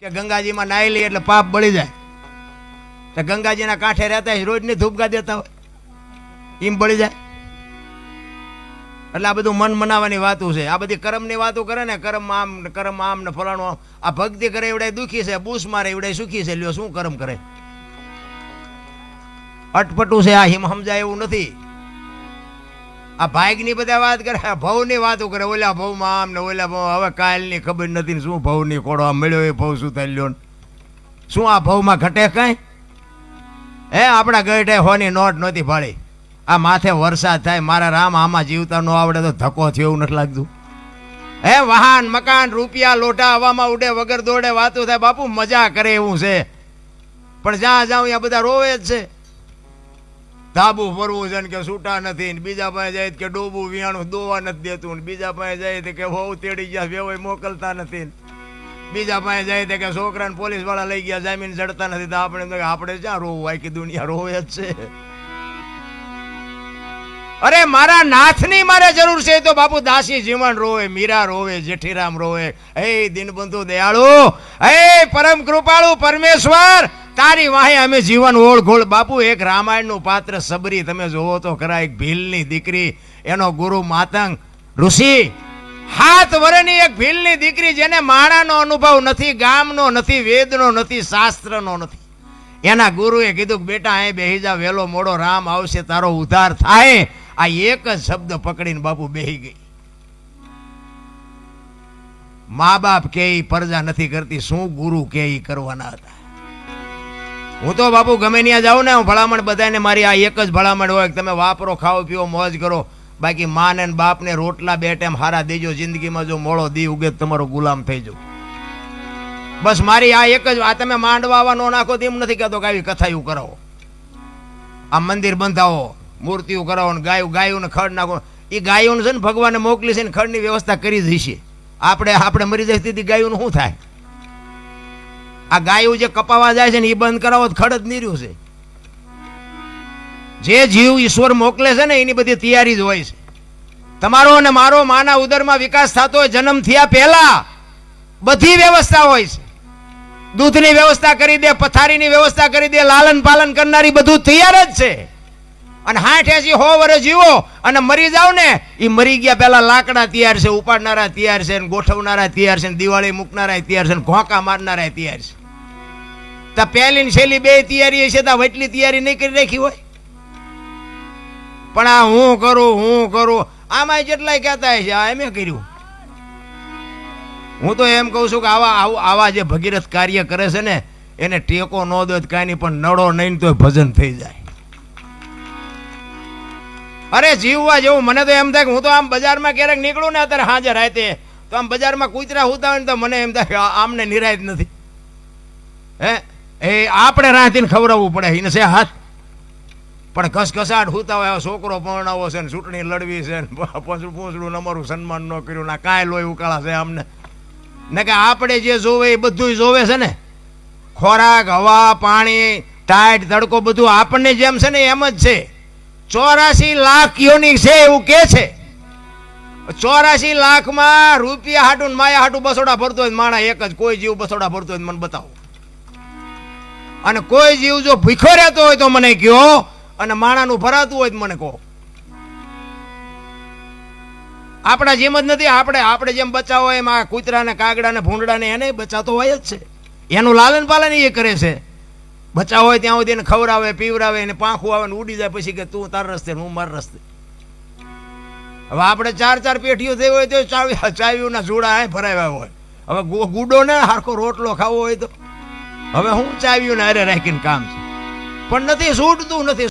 કે ગંગાજીમાં નાહી લઈએ એટલે પાપ બળી જાય. તો ગંગાજીના કાંઠે રહેતા હોય, રોજની ધૂપગા દેતા હોય એમ બળી જાય. એટલે આ બધું મન મનાવાની વાતો છે. આ બધી કર્મની વાતો કરે ને, કર્મ આમ કર્મ આમ ને, ફલાણું આમ. આ ભક્તિ કરે એવડાય દુઃખી છે, બૂસ મારે એવડાય સુખી છે. લ્યો, શું કર્મ કરે? અટપટું છે આ, હિમ સમજાય એવું નથી. આ ભાગની બધા વાત કરે ભવની વાતો કરે. ઓલા ભવમાં આમ ને ઓલા ભવ હવે કાલની ખબર નથી ને શું ભવની કોડો આ મળ્યો એ ભવ શું થઈ લ્યો શું આ ભવમાં ઘટે કાંઈ? હે, આપણા ગઢે હોની નોટ નહોતી ભાળી આ માથે વરસાદ થાય, મારા રામ આમાં જીવતા ન આવડે તો ધક્કો થયો એવું નથી લાગતું. હે, વાહન, મકાન, રૂપિયા, લોટા હવામાં ઉડે વગર દોડે વાતો થાય. બાપુ, મજા કરે એવું છે. પણ જ્યાં જાઉં ત્યાં બધા રોવે જ છે. ધાબુ ફરવું છે ને કે છૂટા નથી ને બીજા પાસે જાય કે ડોબું વિયાણું દોવા નથી દેતું ને બીજા પાસે જાય કે હોવ તેડી ગયા વેવાય મોકલતા નથી બીજા પાસે જાય કે છોકરાને પોલીસવાળા લઈ ગયા, જામીન ચડતા નથી તો આપણે આપણે ક્યાં રોવું? આખી દુનિયા રોવે જ છે. અરે મારા નાથની મારે જરૂર છે તો બાપુ દાસી જીવન રોવે, મીરા રોવે, જેઠીરામ રોવે. હે દિનબંધુ દયાળુ, હે પરમ કૃપાળુ પરમેશ્વર તારી વાહે અમે જીવન ઓળઘોળ. બાપુ, એક રામાયણનું પાત્ર સબરી. તમે જોવો તો ખરા, એક ભીલની દીકરી, એનો ગુરુ માતંગ. ઋષિ, હાથ વરની એક ભીલની દીકરી જેને માણાનો અનુભવ નથી, ગામનો નથી, વેદનો નથી, શાસ્ત્રનો નથી. એના ગુરુએ કીધું કે, બેટા, અહીં બેહી જા વહેલો મોડો, રામ આવશે, તારો ઉદ્ધાર થાય. આ એક જ શબ્દ પકડીને બાપુ બેહી ગઈ. મા બાપ કે પરજા નથી કરતી, શું ગુરુ કે કરવાના હતા? હું તો બાપુ ગમે ત્યાં જાઉં ને, હું ભલામણ બધાને મારી આ એક જ ભલામણ હોય તમે વાપરો, ખાઓ, પીઓ, મોજ કરો. બાકી માને બાપને રોટલા બે ટાઈમ હારા દેજો, જિંદગીમાં જો મોળો દી ઉગે તમારો ગુલામ થઈ જાવ બસ મારી આ એક જ, આ તમે માંડવા આવા નો નાખો તો એમ નથી કહેતો કે આવી કથાયું કરાવો. આ મંદિર બંધાવો, મૂર્તિઓ કરાવો ને ગાયું ગાયું ને ખડ નાખો. એ ગાયોને છે ને ભગવાને મોકલી છે ને ખડની વ્યવસ્થા કરી દઈશે આપણે આપણે મરી જતી ગાયું શું થાય? આ ગાયું જે કપાવા જાય છે ને એ બંધ કરાવો ખડત ખડ જ નીર્યું છે. જે જીવ ઈશ્વર મોકલે છે ને એની બધી તૈયારી જ હોય છે. તમારો અને મારો માના ઉદરમાં વિકાસ થતો હોય, જન્મ થયા પહેલા બધી વ્યવસ્થા હોય છે. દૂધની વ્યવસ્થા કરી દે, પથારીની વ્યવસ્થા કરી દે, લાલન પાલન કરનારી બધું તૈયાર જ છે. અને હાઠ એસી હો વર્ષ જીવો અને મરી જાવ ને એ મરી ગયા પહેલા લાકડા તૈયાર છે, ઉપાડનારા તૈયાર છે ગોઠવનારા તૈયાર છે દિવાળી મૂકનારા તૈયાર છે ઘોંકા મારનારા તૈયાર છે. તો પહેલી ને છેલ્લી બે તૈયારી હશે તો વટલી તૈયારી નહીં કરી રાખી હોય? પણ આ હું કરું હું કરું આમાં જેટલાય કહેતા હશે, આ એમે કર્યું. હું તો એમ કહું છું કે આવા આવા જે ભગીરથ કાર્ય કરે છે ને, એને ટેકો ન દો કાંઈ નહીં, પણ નડો નહીં તો ભજન થઈ જાય. અરે જીવવા જેવું, મને તો એમ થાય કે હું તો આમ બજારમાં ક્યારેક નીકળું ને અત્યારે હાજર રાતે, તો આમ બજારમાં કૂતરા હોતા હોય ને તો મને એમ થાય આમને નિરાયત નથી. હે? એ આપણે રાતીને ખવડાવવું પડે એને છે હાથ. પણ ઘસઘસાટ હુતા હોય છોકરો પરણાવો છે ને ચૂંટણી લડવી છે ને પોસડું પોસડું અમારું સન્માન ન કર્યું ના કાંઈ લોહી ઉકાળા છે અમને ને કે આપણે જે જોવે એ બધું જોવે છે ને. ખોરાક, હવા, પાણી, ટાઈટ, તડકો બધું આપણને જેમ છે ને એમ જ છે. ચોરાસી લાખ યોની છે એવું કે છે. ચોરાસી લાખમાં રૂપિયા હાટું માયા હાટું બસોડા ભરતો હોય માણા એક જ, કોઈ જીવ બસોડા ભરતો હોય મને બતાવો. અને કોઈ જીવ જો ભીખો રહેતો હોય તો મને કહો અને માણાનું ભરાતું હોય તો મને કહો. આપણા જેમ જ નથી, આપણે આપણે જેમ બચાવો એમ આ કૂતરાને, કાગડાને, ભૂંડડાને એને બચાતો હોય જ છે. એનું લાલન પાલન એ કરે છે. બચાવ હોય ત્યાં સુધી એને ખવડાવે પીવરાવે એને પાંખું આવે ને ઉડી જાય પછી કે તું તાર રસ્તે હું મારા રસ્તે. હવે આપણે ચાર ચાર પેઢીઓ થઈ હોય તો ચાવી ચાવીઓના જોડા ભરાવ્યા હોય. હવે ગુડો ને હારખો રોટલો ખાવો હોય તો. હવે હું ચાવ્યું ને અરે રાખીને કામ છે. પણ નથી છૂટતું નથી